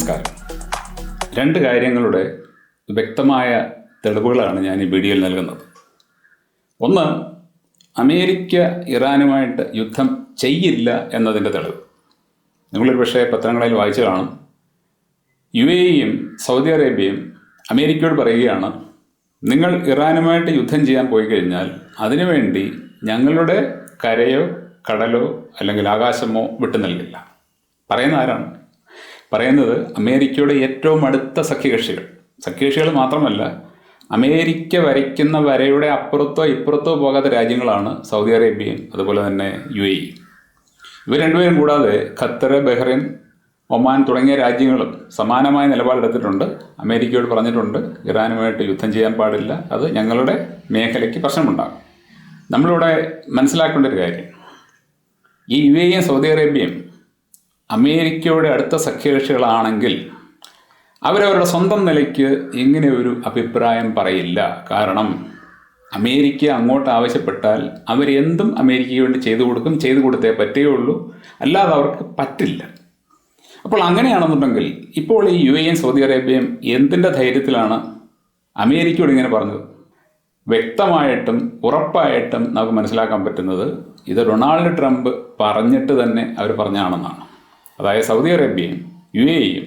നമസ്കാരം. രണ്ട് കാര്യങ്ങളുടെ വ്യക്തമായ തെളിവുകളാണ് ഞാൻ ഈ വീഡിയോയിൽ നൽകുന്നത്. ഒന്ന് അമേരിക്ക ഇറാനുമായിട്ട് യുദ്ധം ചെയ്യില്ല എന്നതിന്റെ തെളിവ്. നിങ്ങളൊരു പക്ഷേ പത്രങ്ങളിൽ വായിച്ചു കാണും. യു എ ഇയും സൗദി അറേബ്യയും അമേരിക്കയോട് പറയുകയാണ് നിങ്ങൾ ഇറാനുമായിട്ട് യുദ്ധം ചെയ്യാൻ പോയി കഴിഞ്ഞാൽ അതിനുവേണ്ടി ഞങ്ങളുടെ കരയോ കടലോ അല്ലെങ്കിൽ ആകാശമോ വിട്ടു നൽകില്ല. പറയുന്ന ആരാണ്? പറയുന്നത് അമേരിക്കയുടെ ഏറ്റവും അടുത്ത സഖ്യകക്ഷികൾ. സഖ്യകക്ഷികൾ മാത്രമല്ല അമേരിക്ക വരയ്ക്കുന്ന വരയുടെ അപ്പുറത്തോ ഇപ്പുറത്തോ പോകാത്ത രാജ്യങ്ങളാണ് സൗദി അറേബ്യയും അതുപോലെ തന്നെ യു എ ഇവർ രണ്ടുപേരും കൂടാതെ ഖത്തർ ബഹ്റൈൻ ഒമാൻ തുടങ്ങിയ രാജ്യങ്ങളും സമാനമായ നിലപാടെടുത്തിട്ടുണ്ട്. അമേരിക്കയോട് പറഞ്ഞിട്ടുണ്ട് ഇറാനുമായിട്ട് യുദ്ധം ചെയ്യാൻ പാടില്ല അത് ഞങ്ങളുടെ മേഖലയ്ക്ക് പ്രശ്നമുണ്ടാകും. നമ്മളിവിടെ മനസ്സിലാക്കേണ്ട ഒരു കാര്യം. ഈ യു എയും സൗദി അറേബ്യയും അമേരിക്കയുടെ അടുത്ത സഖ്യകക്ഷികളാണെങ്കിൽ അവരവരുടെ സ്വന്തം നിലയ്ക്ക് ഇങ്ങനെ ഒരു അഭിപ്രായം പറയില്ല. കാരണം അമേരിക്ക അങ്ങോട്ട് ആവശ്യപ്പെട്ടാൽ അവരെന്തും അമേരിക്കയ്ക്ക് വേണ്ടി ചെയ്തു കൊടുക്കും ചെയ്തു കൊടുത്തേ പറ്റുകയുള്ളൂ അല്ലാതെ അവർക്ക് പറ്റില്ല. അപ്പോൾ അങ്ങനെയാണെന്നുണ്ടെങ്കിൽ ഇപ്പോൾ ഈ യു എയും സൗദി അറേബ്യയും എന്തിന്റെ ധൈര്യത്തിലാണ് അമേരിക്കയോട് ഇങ്ങനെ പറഞ്ഞത്? വ്യക്തമായിട്ടും ഉറപ്പായിട്ടും നമുക്ക് മനസ്സിലാക്കാൻ പറ്റുന്നത് ഇത് ഡൊണാൾഡ് ട്രംപ് പറഞ്ഞിട്ട് തന്നെ അവർ പറഞ്ഞാണെന്നാണ് അതായത് സൗദി അറേബ്യയും യു എയും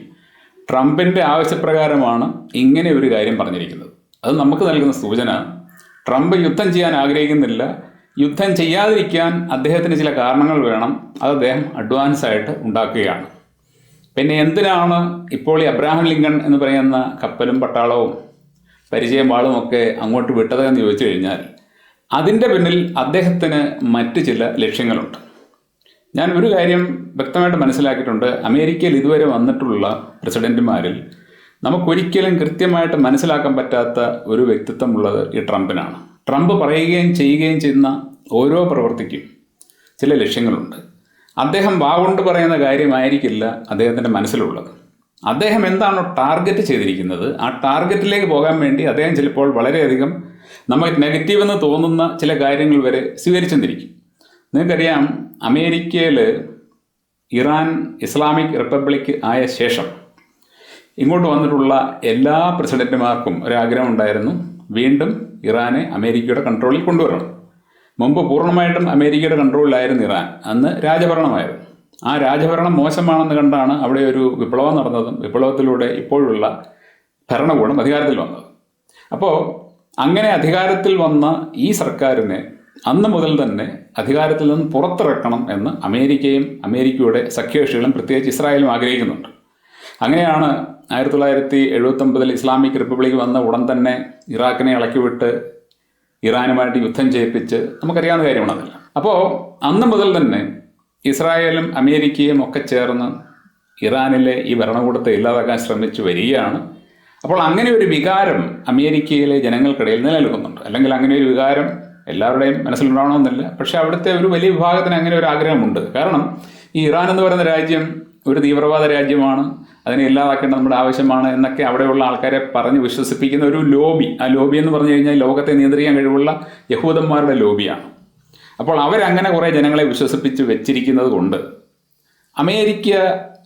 ട്രംപിന്റെ ആവശ്യപ്രകാരമാണ് ഇങ്ങനെ ഒരു കാര്യം പറഞ്ഞിരിക്കുന്നത്. അത് നമുക്ക് നൽകുന്ന സൂചന ട്രംപ് യുദ്ധം ചെയ്യാൻ ആഗ്രഹിക്കുന്നില്ല. യുദ്ധം ചെയ്യാതിരിക്കാൻ അദ്ദേഹത്തിന് ചില കാരണങ്ങൾ വേണം. അത് അദ്ദേഹം അഡ്വാൻസ് ആയിട്ട് ഉണ്ടാക്കുകയാണ്. പിന്നെ എന്തിനാണ് ഇപ്പോൾ ഈ അബ്രാഹാം ലിങ്കൺ എന്ന് പറയുന്ന കപ്പലും പട്ടാളവും പരിചയം വാളും ഒക്കെ അങ്ങോട്ട് വിട്ടത് എന്ന് ചോദിച്ചു കഴിഞ്ഞാൽ അതിന്റെ പിന്നിൽ അദ്ദേഹത്തിന് മറ്റ് ചില ലക്ഷ്യങ്ങളുണ്ട്. ഞാൻ ഒരു കാര്യം വ്യക്തമായിട്ട് മനസ്സിലാക്കിയിട്ടുണ്ട്. അമേരിക്കയിൽ ഇതുവരെ വന്നിട്ടുള്ള പ്രസിഡന്റുമാരിൽ നമുക്കൊരിക്കലും കൃത്യമായിട്ട് മനസ്സിലാക്കാൻ പറ്റാത്ത ഒരു വ്യക്തിത്വമുള്ളത് ഈ ട്രംപിനാണ്. ട്രംപ് പറയുകയും ചെയ്യുകയും ചെയ്യുന്ന ഓരോ പ്രവൃത്തിക്കും ചില ലക്ഷ്യങ്ങളുണ്ട്. അദ്ദേഹം വാവുണ്ട് പറയുന്ന കാര്യമായിരിക്കില്ല അദ്ദേഹത്തിന്റെ മനസ്സിലുള്ളത്. അദ്ദേഹം എന്താണോ ടാർഗറ്റ് ചെയ്തിരിക്കുന്നത് ആ ടാർഗറ്റിലേക്ക് പോകാൻ വേണ്ടി അദ്ദേഹം ചിലപ്പോൾ വളരെയധികം നമുക്ക് നെഗറ്റീവ് എന്ന് തോന്നുന്ന ചില കാര്യങ്ങൾ വരെ സ്വീകരിച്ചെന്നിരിക്കും നിങ്ങൾക്കറിയാം അമേരിക്കയിൽ ഇറാൻ ഇസ്ലാമിക് റിപ്പബ്ലിക് ആയ ശേഷം ഇങ്ങോട്ട് വന്നിട്ടുള്ള എല്ലാ പ്രസിഡന്റുമാർക്കും ഒരാഗ്രഹം ഉണ്ടായിരുന്നു വീണ്ടും ഇറാനെ അമേരിക്കയുടെ കൺട്രോളിൽ കൊണ്ടുവരണം. മുമ്പ് പൂർണമായിട്ടും അമേരിക്കയുടെ കൺട്രോളിലായിരുന്നു ഇറാൻ അന്ന് രാജഭരണമായിരുന്നു. ആ രാജഭരണം മോശമാണെന്ന് കണ്ടാണ് അവിടെ ഒരു വിപ്ലവം നടന്നതും വിപ്ലവത്തിലൂടെ ഇപ്പോഴുള്ള ഭരണകൂടം അധികാരത്തിൽ വന്നത്. അപ്പോൾ അങ്ങനെ അധികാരത്തിൽ വന്ന ഈ സർക്കാരിനെ അന്ന് മുതൽ തന്നെ അധികാരത്തിൽ നിന്ന് പുറത്തിറക്കണം എന്ന് അമേരിക്കയും അമേരിക്കയുടെ സഖ്യകക്ഷികളും പ്രത്യേകിച്ച് ഇസ്രായേലും ആഗ്രഹിക്കുന്നുണ്ട്. അങ്ങനെയാണ് ആയിരത്തി തൊള്ളായിരത്തി എഴുപത്തൊമ്പതിൽ ഇസ്ലാമിക് റിപ്പബ്ലിക് വന്ന ഉടൻ തന്നെ ഇറാഖിനെ ഇളക്കിവിട്ട് ഇറാനുമായിട്ട് യുദ്ധം ചെയ്യിപ്പിച്ച് നമുക്കറിയാവുന്ന കാര്യമാണ് അതല്ല അപ്പോൾ അന്ന് മുതൽ തന്നെ ഇസ്രായേലും അമേരിക്കയും ഒക്കെ ചേർന്ന് ഇറാനിലെ ഈ ഭരണകൂടത്തെ ഇല്ലാതാക്കാൻ ശ്രമിച്ചു വരികയാണ്. അപ്പോൾ അങ്ങനെ ഒരു വികാരം അമേരിക്കയിലെ ജനങ്ങൾക്കിടയിൽ നിലനിൽക്കുന്നുണ്ട്. അല്ലെങ്കിൽ അങ്ങനെ ഒരു വികാരം എല്ലാവരുടെയും മനസ്സിലുണ്ടാവണമെന്നില്ല. പക്ഷെ അവിടുത്തെ ഒരു വലിയ വിഭാഗത്തിന് അങ്ങനെ ഒരു ആഗ്രഹമുണ്ട്. കാരണം ഈ ഇറാൻ എന്ന് പറയുന്ന രാജ്യം ഒരു തീവ്രവാദ രാജ്യമാണ്. അതിനെ ഇല്ലാതാക്കേണ്ട നമ്മുടെ ആവശ്യമാണ് എന്നൊക്കെ അവിടെയുള്ള ആൾക്കാരെ പറഞ്ഞ് വിശ്വസിപ്പിക്കുന്ന ഒരു ലോബി. ആ ലോബി എന്ന് പറഞ്ഞു കഴിഞ്ഞാൽ ലോകത്തെ നിയന്ത്രിക്കാൻ കഴിവുള്ള യഹൂദന്മാരുടെ ലോബിയാണ്. അപ്പോൾ അവരങ്ങനെ കുറേ ജനങ്ങളെ വിശ്വസിപ്പിച്ച് വെച്ചിരിക്കുന്നത് കൊണ്ട് അമേരിക്ക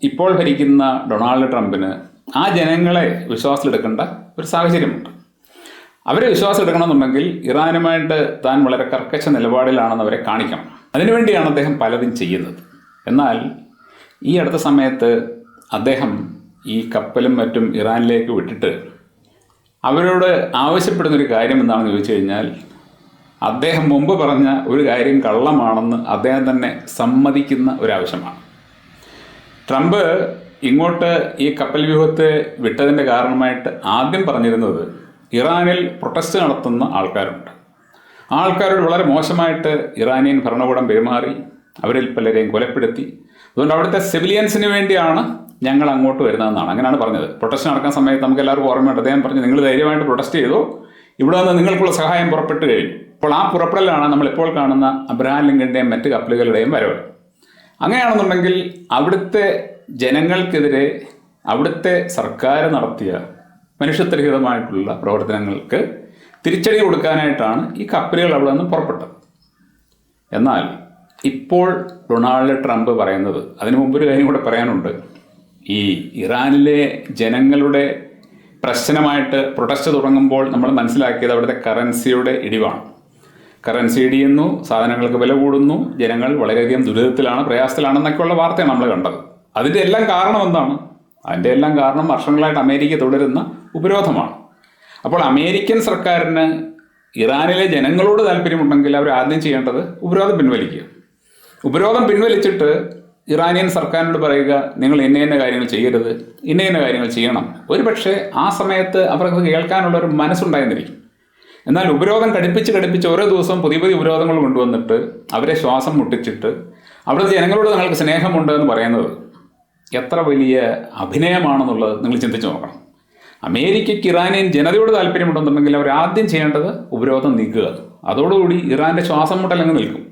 ഇപ്പോൾ ഭരിക്കുന്ന ഡൊണാൾഡ് ട്രംപിന് ആ ജനങ്ങളെ വിശ്വാസത്തിലെടുക്കേണ്ട ഒരു സാഹചര്യമുണ്ട്. അവരെ വിശ്വാസം എടുക്കണമെന്നുണ്ടെങ്കിൽ ഇറാനുമായിട്ട് താൻ വളരെ കർക്കശ നിലപാടിലാണെന്ന് അവരെ കാണിക്കണം. അതിനുവേണ്ടിയാണ് അദ്ദേഹം പലതും ചെയ്യുന്നത്. എന്നാൽ ഈ അടുത്ത സമയത്ത് അദ്ദേഹം ഈ കപ്പലും മറ്റും ഇറാനിലേക്ക് വിട്ടിട്ട് അവരോട് ആവശ്യപ്പെടുന്നൊരു കാര്യം എന്താണെന്ന് ചോദിച്ചു കഴിഞ്ഞാൽ അദ്ദേഹം മുമ്പ് പറഞ്ഞ ഒരു കാര്യം കള്ളമാണെന്ന് അദ്ദേഹം തന്നെ സമ്മതിക്കുന്ന ഒരാവശ്യമാണ്. ട്രംപ് ഇങ്ങോട്ട് ഈ കപ്പൽ വ്യൂഹത്തെ വിട്ടതിന്റെ കാരണമായിട്ട് ആദ്യം പറഞ്ഞിരുന്നത് ഇറാനിൽ പ്രൊട്ടസ്റ്റ് നടത്തുന്ന ആൾക്കാരുണ്ട്. ആൾക്കാരോട് വളരെ മോശമായിട്ട് ഇറാനിയൻ ഭരണകൂടം പെരുമാറി അവരിൽ പലരെയും കൊലപ്പെടുത്തി. അതുകൊണ്ട് അവിടുത്തെ സിവിലിയൻസിന് വേണ്ടിയാണ് ഞങ്ങൾ അങ്ങോട്ട് വരുന്നതെന്നാണ്. അങ്ങനെയാണ് പറഞ്ഞത്. പ്രൊട്ടസ്റ്റ് നടക്കുന്ന സമയത്ത് നമുക്ക് എല്ലാവർക്കും ഓർമ്മയുണ്ട്. അദ്ദേഹം പറഞ്ഞു നിങ്ങൾ ധൈര്യമായിട്ട് പ്രൊട്ടസ്റ്റ് ചെയ്തോ? ഇവിടെ നിന്ന് നിങ്ങൾക്കുള്ള സഹായം പുറപ്പെട്ടു കഴിഞ്ഞു. അപ്പോൾ ആ പുറപ്പെടലാണ് നമ്മളിപ്പോൾ കാണുന്ന അബ്രഹാം ലിങ്കന്റെയും മറ്റ് കപ്പലുകളുടെയും വരവ്. അങ്ങനെയാണെന്നുണ്ടെങ്കിൽ അവിടുത്തെ ജനങ്ങൾക്കെതിരെ അവിടുത്തെ സർക്കാർ നടത്തിയ മനുഷ്യത്വരഹിതമായിട്ടുള്ള പ്രവർത്തനങ്ങൾക്ക് തിരിച്ചടി കൊടുക്കാനായിട്ടാണ് ഈ കപ്പലുകൾ അവിടെ നിന്ന് പുറപ്പെട്ടത്. എന്നാൽ ഇപ്പോൾ ഡൊണാൾഡ് ട്രംപ് പറയുന്നത് അതിനു മുമ്പ് ഒരു കാര്യം കൂടെ പറയാനുണ്ട്. ഈ ഇറാനിലെ ജനങ്ങളുടെ പ്രശ്നമായിട്ട് പ്രൊട്ടസ്റ്റ് തുടങ്ങുമ്പോൾ നമ്മൾ മനസ്സിലാക്കിയത് അവിടുത്തെ കറൻസിയുടെ ഇടിവാണ്. കറൻസി ഇടിയുന്നു സാധനങ്ങൾക്ക് വില കൂടുന്നു ജനങ്ങൾ വളരെയധികം ദുരിതത്തിലാണ് പ്രയാസത്തിലാണെന്നൊക്കെയുള്ള വാർത്തയാണ് നമ്മൾ കണ്ടത്. അതിന്റെ എല്ലാം കാരണം എന്താണ്? അതിന്റെ എല്ലാം കാരണം വർഷങ്ങളായിട്ട് അമേരിക്ക തുടരുന്ന ഉപരോധമാണ്. അപ്പോൾ അമേരിക്കൻ സർക്കാരിന് ഇറാനിലെ ജനങ്ങളോട് താല്പര്യമുണ്ടെങ്കിൽ അവർ ആദ്യം ചെയ്യേണ്ടത് ഉപരോധം പിൻവലിക്കുക. ഉപരോധം പിൻവലിച്ചിട്ട് ഇറാനിയൻ സർക്കാരിനോട് പറയുക നിങ്ങൾ ഇന്ന ഇന്ന കാര്യങ്ങൾ ചെയ്യരുത് ഇന്ന ഇന്ന കാര്യങ്ങൾ ചെയ്യണം. ഒരു പക്ഷേ ആ സമയത്ത് അവർക്ക് കേൾക്കാനുള്ള ഒരു മനസ്സുണ്ടായിരുന്നിരിക്കും. എന്നാൽ ഉപരോധം കടുപ്പിച്ച് കടുപ്പിച്ച് ഓരോ ദിവസവും പുതിയ പുതിയ ഉപരോധങ്ങൾ കൊണ്ടുവന്നിട്ട് അവരെ ശ്വാസം മുട്ടിച്ചിട്ട് അവിടുത്തെ ജനങ്ങളോട് നിങ്ങൾക്ക് സ്നേഹമുണ്ട് എന്ന് പറയുന്നത് എത്ര വലിയ അഭിനയമാണെന്നുള്ളത് നിങ്ങൾ ചിന്തിച്ചു നോക്കണം. അമേരിക്കയ്ക്ക് ഇറാനിയൻ ജനതയോട് താല്പര്യമുണ്ടെന്നുണ്ടെങ്കിൽ അവർ ആദ്യം ചെയ്യേണ്ടത് ഉപരോധം നീക്കുക. അതോടുകൂടി ഇറാന്റെ ശ്വാസം മുട്ടൽ അങ്ങ് നിൽക്കും.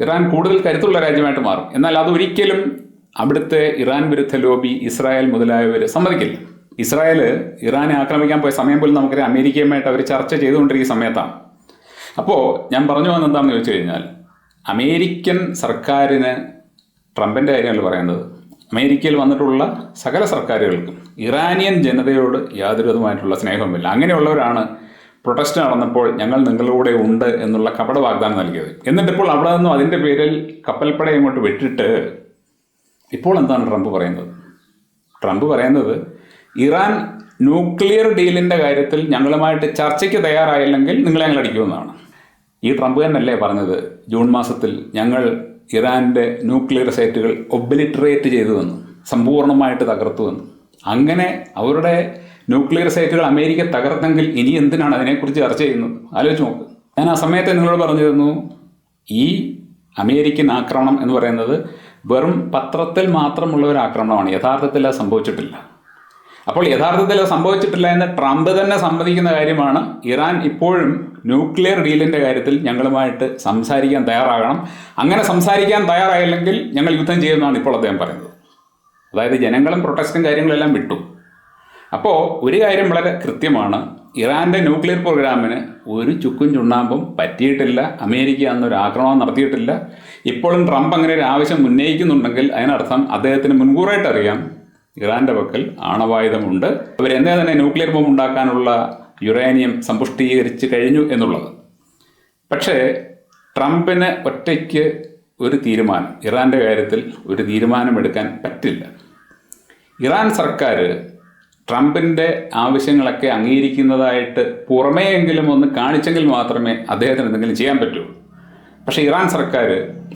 ഇറാൻ കൂടുതൽ കരുത്തുള്ള രാജ്യമായിട്ട് മാറും. എന്നാൽ അതൊരിക്കലും അവിടുത്തെ ഇറാൻ വിരുദ്ധ ലോബി ഇസ്രായേൽ മുതലായവർ സമ്മതിക്കില്ല. ഇസ്രായേൽ ഇറാനെ ആക്രമിക്കാൻ പോയ സമയം പോലും നമുക്കറിയാം. അമേരിക്കയുമായിട്ട് അവർ ചർച്ച ചെയ്തുകൊണ്ടിരിക്കുന്ന സമയത്താണ്. അപ്പോൾ ഞാൻ പറഞ്ഞു വന്നത് എന്താണെന്ന് ചോദിച്ചു കഴിഞ്ഞാൽ അമേരിക്കൻ സർക്കാരിന് ട്രംപിന്റെ കാര്യമല്ല പറയുന്നത്. അമേരിക്കയിൽ വന്നിട്ടുള്ള സകല സർക്കാരുകൾക്കും ഇറാനിയൻ ജനതയോട് യാതൊരു വിധമായിട്ടുള്ള സ്നേഹവുമില്ല. അങ്ങനെയുള്ളവരാണ് പ്രൊട്ടസ്റ്റ് നടന്നപ്പോൾ ഞങ്ങൾ നിങ്ങളുടെ കൂടെ ഉണ്ട് എന്നുള്ള കപട വാഗ്ദാനം നൽകിയത്. എന്നിട്ടിപ്പോൾ അവിടെ നിന്നും അതിന്റെ പേരിൽ കപ്പൽപ്പട ഇങ്ങോട്ട് വിട്ടിട്ട് ഇപ്പോൾ എന്താണ് ട്രംപ് പറയുന്നത്? ട്രംപ് പറയുന്നത് ഇറാൻ ന്യൂക്ലിയർ ഡീലിന്റെ കാര്യത്തിൽ ഞങ്ങളുമായിട്ട് ചർച്ചയ്ക്ക് തയ്യാറായില്ലെങ്കിൽ നിങ്ങളെ ഞങ്ങൾ അടിക്കുമെന്നാണ്. ഈ ട്രംപ് തന്നെയല്ലേ പറഞ്ഞത്? ജൂൺ മാസത്തിൽ ഞങ്ങൾ ഇറാന്റെ ന്യൂക്ലിയർ സൈറ്റുകൾ ഒബിലിറ്ററേറ്റ് ചെയ്തു വന്നു സമ്പൂർണമായിട്ട് തകർത്തു വന്നു. അങ്ങനെ അവരുടെ ന്യൂക്ലിയർ സൈറ്റുകൾ അമേരിക്ക തകർത്തെങ്കിൽ ഇനി എന്തിനാണ് അതിനെക്കുറിച്ച് ചർച്ച ചെയ്യുന്നത്? ആലോചിച്ച് നോക്ക്. ഞാൻ ആ സമയത്ത് നിങ്ങളോട് പറഞ്ഞിരുന്നു ഈ അമേരിക്കൻ ആക്രമണം എന്ന് പറയുന്നത് വെറും പത്രത്തിൽ മാത്രമുള്ള ഒരു ആക്രമണമാണ്. യഥാർത്ഥത്തിൽ അത് സംഭവിച്ചിട്ടില്ല. അപ്പോൾ യഥാർത്ഥത്തിൽ അത് സംഭവിച്ചിട്ടില്ല എന്ന് ട്രംപ് തന്നെ സമ്മതിക്കുന്ന കാര്യമാണ്. ഇറാൻ ഇപ്പോഴും ന്യൂക്ലിയർ ഡീലിന്റെ കാര്യത്തിൽ ഞങ്ങളുമായിട്ട് സംസാരിക്കാൻ തയ്യാറാകണം. അങ്ങനെ സംസാരിക്കാൻ തയ്യാറായില്ലെങ്കിൽ ഞങ്ങൾ യുദ്ധം ചെയ്യുമെന്നാണ് ഇപ്പോൾ അദ്ദേഹം പറയുന്നത്. അതായത് ജനങ്ങളും പ്രൊട്ടസ്റ്റും കാര്യങ്ങളെല്ലാം വിട്ടു. അപ്പോൾ ഒരു കാര്യം വളരെ കൃത്യമാണ്. ഇറാന്റെ ന്യൂക്ലിയർ പ്രോഗ്രാമിന് ഒരു ചുക്കും ചുണ്ണാമ്പും പറ്റിയിട്ടില്ല. അമേരിക്ക അന്നൊരു ആക്രമണം നടത്തിയിട്ടില്ല. ഇപ്പോഴും ട്രംപ് അങ്ങനെ ഒരു ആവശ്യം ഉന്നയിക്കുന്നുണ്ടെങ്കിൽ അതിനർത്ഥം അദ്ദേഹത്തിന് മുൻകൂറായിട്ട് അറിയാം ഇറാന്റെ പക്കൽ ആണവായുധമുണ്ട്. എന്നെ തന്നെ ന്യൂക്ലിയർ ബോംബ് ഉണ്ടാക്കാനുള്ള യുറേനിയം സമ്പുഷ്ടീകരിച്ച് കഴിഞ്ഞു എന്നുള്ളത്. പക്ഷേ ട്രംപിന് ഒറ്റയ്ക്ക് ഒരു തീരുമാനം ഇറാന്റെ കാര്യത്തിൽ ഒരു തീരുമാനമെടുക്കാൻ പറ്റില്ല. ഇറാൻ സർക്കാർ ട്രംപിന്റെ ആവശ്യങ്ങളൊക്കെ അംഗീകരിക്കുന്നതായിട്ട് പുറമേയെങ്കിലും ഒന്ന് കാണിച്ചെങ്കിൽ മാത്രമേ അദ്ദേഹത്തിന് എന്തെങ്കിലും ചെയ്യാൻ പറ്റുള്ളൂ പക്ഷേ ഇറാൻ സർക്കാർ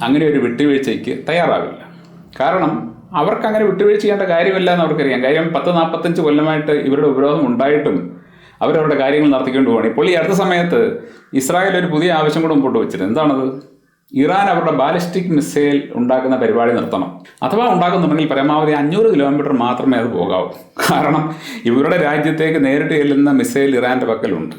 അങ്ങനെ ഒരു വിട്ടുവീഴ്ചയ്ക്ക് തയ്യാറാവില്ല. കാരണം അവർക്ക് അങ്ങനെ വിട്ടുവീഴ്ച ചെയ്യേണ്ട കാര്യമില്ല എന്ന് അവർക്കറിയാം. കാര്യം പത്ത് നാൽപ്പത്തഞ്ച് കൊല്ലമായിട്ട് ഇവരുടെ ഉപരോധം ഉണ്ടായിട്ടും അവരവരുടെ കാര്യങ്ങൾ നടത്തിക്കൊണ്ട് പോകണം ഇപ്പോൾ ഈ അടുത്ത സമയത്ത് ഇസ്രായേൽ ഒരു പുതിയ ആവശ്യം കൂടെ മുമ്പോട്ട് വെച്ചിട്ട് എന്താണത്? ഇറാൻ അവരുടെ ബാലിസ്റ്റിക് മിസൈൽ ഉണ്ടാക്കുന്ന പരിപാടി നിർത്തണം. അഥവാ ഉണ്ടാക്കുന്നുണ്ടെങ്കിൽ പരമാവധി അഞ്ഞൂറ് കിലോമീറ്റർ മാത്രമേ അത് പോകാവൂ. കാരണം ഇവരുടെ രാജ്യത്തേക്ക് നേരിട്ട് ചെല്ലുന്ന മിസൈൽ ഇറാന്റെ പക്കലുണ്ട്.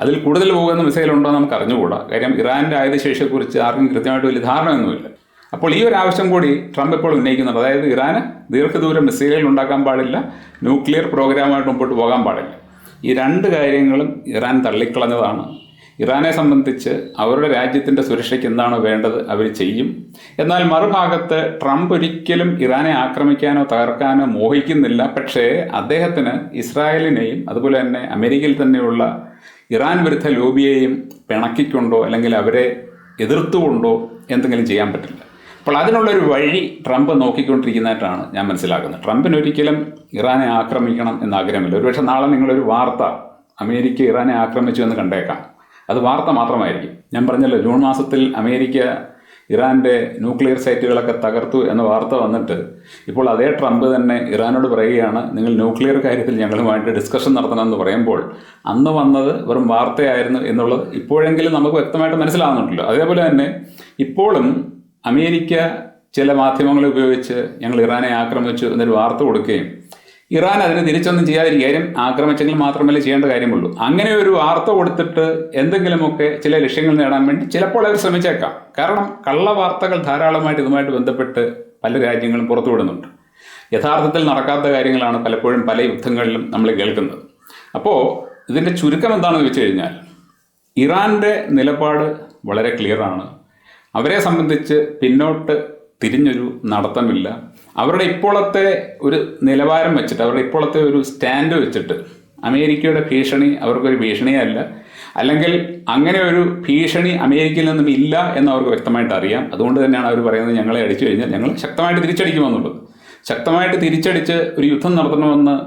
അതിൽ കൂടുതൽ പോകുന്ന മിസൈൽ ഉണ്ടോ നമുക്ക് അറിഞ്ഞുകൂടാ. കാര്യം ഇറാന്റെ ആയുധശേഷിയെക്കുറിച്ച് ആർക്കും കൃത്യമായിട്ട് വലിയ ധാരണയൊന്നുമില്ല. അപ്പോൾ ഈ ഒരു ആവശ്യം കൂടി ട്രംപ് ഇപ്പോൾ ഉന്നയിക്കുന്നുണ്ട്. അതായത് ഇറാന് ദീർഘദൂര മിസൈലുകൾ ഉണ്ടാക്കാൻ പാടില്ല ന്യൂക്ലിയർ പ്രോഗ്രാമായിട്ട് മുമ്പോട്ട് പോകാൻ പാടില്ല. ഈ രണ്ട് കാര്യങ്ങളും ഇറാൻ തള്ളിക്കളഞ്ഞതാണ്. ഇറാനെ സംബന്ധിച്ച് അവരുടെ രാജ്യത്തിന്റെ സുരക്ഷയ്ക്ക് എന്താണ് വേണ്ടത് അവർ ചെയ്യും. എന്നാൽ മറുഭാഗത്ത് ട്രംപ് ഒരിക്കലും ഇറാനെ ആക്രമിക്കാനോ തകർക്കാനോ മോഹിക്കുന്നില്ല. പക്ഷേ അദ്ദേഹത്തിന് ഇസ്രായേലിനെയും അതുപോലെ തന്നെ അമേരിക്കയിൽ തന്നെയുള്ള ഇറാൻ വിരുദ്ധ ലോബിയെയും പിണക്കിക്കൊണ്ടോ അല്ലെങ്കിൽ അവരെ എതിർത്തുകൊണ്ടോ എന്തെങ്കിലും ചെയ്യാൻ പറ്റില്ല. അപ്പോൾ അതിനുള്ളൊരു വഴി ട്രംപ് നോക്കിക്കൊണ്ടിരിക്കുന്നതായിട്ടാണ് ഞാൻ മനസ്സിലാക്കുന്നത്. ട്രംപിന് ഒരിക്കലും ഇറാനെ ആക്രമിക്കണം എന്ന് ആഗ്രഹമില്ല. ഒരുപക്ഷെ നാളെ നിങ്ങളൊരു വാർത്ത അമേരിക്ക ഇറാനെ ആക്രമിച്ചു എന്ന് കണ്ടേക്കാം. അത് വാർത്ത മാത്രമായിരിക്കും. ഞാൻ പറഞ്ഞല്ലോ ജൂൺ മാസത്തിൽ അമേരിക്ക ഇറാന്റെ ന്യൂക്ലിയർ സൈറ്റുകളൊക്കെ തകർത്തു എന്ന വാർത്ത വന്നിട്ട് ഇപ്പോൾ അതേ ട്രംപ് തന്നെ ഇറാനോട് പറയുകയാണ് നിങ്ങൾ ന്യൂക്ലിയർ കാര്യത്തിൽ ഞങ്ങളുമായിട്ട് ഡിസ്കഷൻ നടത്തണമെന്ന് പറയുമ്പോൾ അന്ന് വന്നത് വെറും വാർത്തയായിരുന്നു എന്നുള്ളത് ഇപ്പോഴെങ്കിലും നമുക്ക് വ്യക്തമായിട്ട് മനസ്സിലാകുന്നുണ്ടല്ലോ. അതേപോലെ തന്നെ ഇപ്പോഴും അമേരിക്ക ചില മാധ്യമങ്ങളെ ഉപയോഗിച്ച് ഞങ്ങൾ ഇറാനെ ആക്രമിച്ചു എന്നൊരു വാർത്ത കൊടുക്കുകയും ഇറാൻ അതിന് തിരിച്ചൊന്നും ചെയ്യാതിരിക്കും ആക്രമിച്ചെങ്കിൽ മാത്രമല്ലേ ചെയ്യേണ്ട കാര്യമുള്ളൂ. അങ്ങനെ ഒരു വാർത്ത കൊടുത്തിട്ട് എന്തെങ്കിലുമൊക്കെ ചില ലക്ഷ്യങ്ങൾ നേടാൻ വേണ്ടി ചിലപ്പോൾ അവർ ശ്രമിച്ചേക്കാം. കാരണം കള്ള വാർത്തകൾ ധാരാളമായിട്ട് ഇതുമായിട്ട് ബന്ധപ്പെട്ട് പല രാജ്യങ്ങളും പുറത്തുവിടുന്നുണ്ട്. യഥാർത്ഥത്തിൽ നടക്കാത്ത കാര്യങ്ങളാണ് പലപ്പോഴും പല യുദ്ധങ്ങളിലും നമ്മൾ കേൾക്കുന്നത്. അപ്പോൾ ഇതിന്റെ ചുരുക്കം എന്താണെന്ന് വെച്ച് കഴിഞ്ഞാൽ ഇറാന്റെ നിലപാട് വളരെ ക്ലിയറാണ് അവരെ സംബന്ധിച്ച് പിന്നോട്ട് തിരിഞ്ഞൊരു നടത്തമില്ല. അവരുടെ ഇപ്പോഴത്തെ ഒരു നിലവാരം വെച്ചിട്ട് അവരുടെ ഇപ്പോഴത്തെ ഒരു സ്റ്റാൻഡ് വെച്ചിട്ട് അമേരിക്കയുടെ ഭീഷണി അവർക്കൊരു ഭീഷണിയല്ല. അല്ലെങ്കിൽ അങ്ങനെ ഒരു ഭീഷണി അമേരിക്കയിൽ നിന്നും ഇല്ല എന്ന് അവർക്ക് വ്യക്തമായിട്ട് അറിയാം. അതുകൊണ്ട് തന്നെയാണ് അവർ പറയുന്നത് ഞങ്ങളെ അടിച്ചു കഴിഞ്ഞാൽ ഞങ്ങൾ ശക്തമായിട്ട് തിരിച്ചടിക്കുമെന്നുള്ളത്. ശക്തമായിട്ട് തിരിച്ചടിച്ച് ഒരു യുദ്ധം നടത്തണമെന്ന്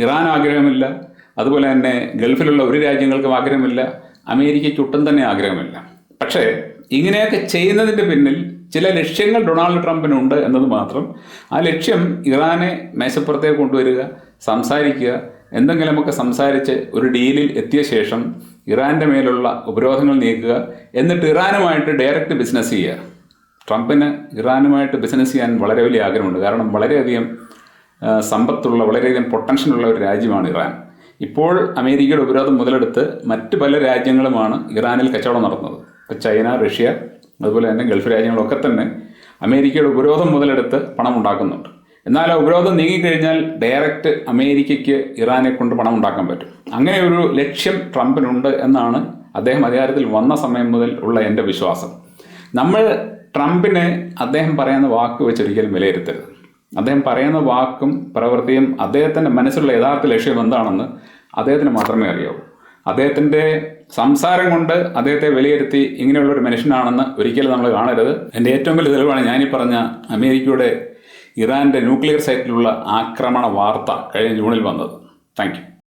ഇറാൻ ആഗ്രഹമില്ല. അതുപോലെ തന്നെ ഗൾഫിലുള്ള ഒരു രാജ്യങ്ങൾക്കും ആഗ്രഹമില്ല. അമേരിക്കയ്ക്ക് ഒട്ടും തന്നെ ആഗ്രഹമില്ല. പക്ഷേ ഇങ്ങനെയൊക്കെ ചെയ്യുന്നതിന്റെ പിന്നിൽ ചില ലക്ഷ്യങ്ങൾ ഡൊണാൾഡ് ട്രംപിനുണ്ട് എന്നത് മാത്രം. ആ ലക്ഷ്യം ഇറാനെ മേശപ്പുറത്തേക്ക് കൊണ്ടുവരിക സംസാരിക്കുക എന്തെങ്കിലുമൊക്കെ സംസാരിച്ച് ഒരു ഡീലിൽ എത്തിയ ശേഷം ഇറാന്റെ മേലുള്ള ഉപരോധങ്ങൾ നീക്കുക എന്നിട്ട് ഇറാനുമായിട്ട് ഡയറക്റ്റ് ബിസിനസ് ചെയ്യുക. ട്രംപിന് ഇറാനുമായിട്ട് ബിസിനസ് ചെയ്യാൻ വളരെ വലിയ ആഗ്രഹമുണ്ട്. കാരണം വളരെയധികം സമ്പത്തുള്ള വളരെയധികം പൊട്ടൻഷ്യലുള്ള ഒരു രാജ്യമാണ് ഇറാൻ. ഇപ്പോൾ അമേരിക്കയുടെ ഉപരോധം മുതലെടുത്ത് മറ്റ് പല രാജ്യങ്ങളുമാണ് ഇറാനിൽ കച്ചവടം ഇപ്പോൾ ചൈന റഷ്യ അതുപോലെ തന്നെ ഗൾഫ് രാജ്യങ്ങളൊക്കെ തന്നെ അമേരിക്കയുടെ ഉപരോധം മുതലെടുത്ത് പണം ഉണ്ടാക്കുന്നുണ്ട്. എന്നാൽ ആ ഉപരോധം നീങ്ങിക്കഴിഞ്ഞാൽ ഡയറക്റ്റ് അമേരിക്കയ്ക്ക് ഇറാനെ കൊണ്ട് പണം ഉണ്ടാക്കാൻ പറ്റും. അങ്ങനെ ഒരു ലക്ഷ്യം ട്രംപിനുണ്ട് എന്നാണ് അദ്ദേഹം അധികാരത്തിൽ വന്ന സമയം മുതൽ ഉള്ള എന്റെ വിശ്വാസം. നമ്മൾ ട്രംപിനെ അദ്ദേഹം പറയുന്ന വാക്ക് വെച്ചൊരിക്കലും വിലയിരുത്തരുത്. അദ്ദേഹം പറയുന്ന വാക്കും പ്രവൃത്തിയും അദ്ദേഹത്തിന്റെ മനസ്സിലുള്ള യഥാർത്ഥ ലക്ഷ്യം എന്താണെന്ന് അദ്ദേഹത്തിന് മാത്രമേ അറിയാവൂ. അദ്ദേഹത്തിന്റെ സംസാരം കൊണ്ട് അദ്ദേഹത്തെ വിലയിരുത്തി ഇങ്ങനെയുള്ള ഒരു മനുഷ്യനാണെന്ന് ഒരിക്കലും നമ്മൾ കാണരുത്. എന്റെ ഏറ്റവും വലിയ തെളിവാണ് ഞാനീ പറഞ്ഞ അമേരിക്കയുടെ ഇറാന്റെ ന്യൂക്ലിയർ സൈറ്റിലുള്ള ആക്രമണ വാർത്ത കഴിഞ്ഞ ജൂണിൽ വന്നത്. താങ്ക്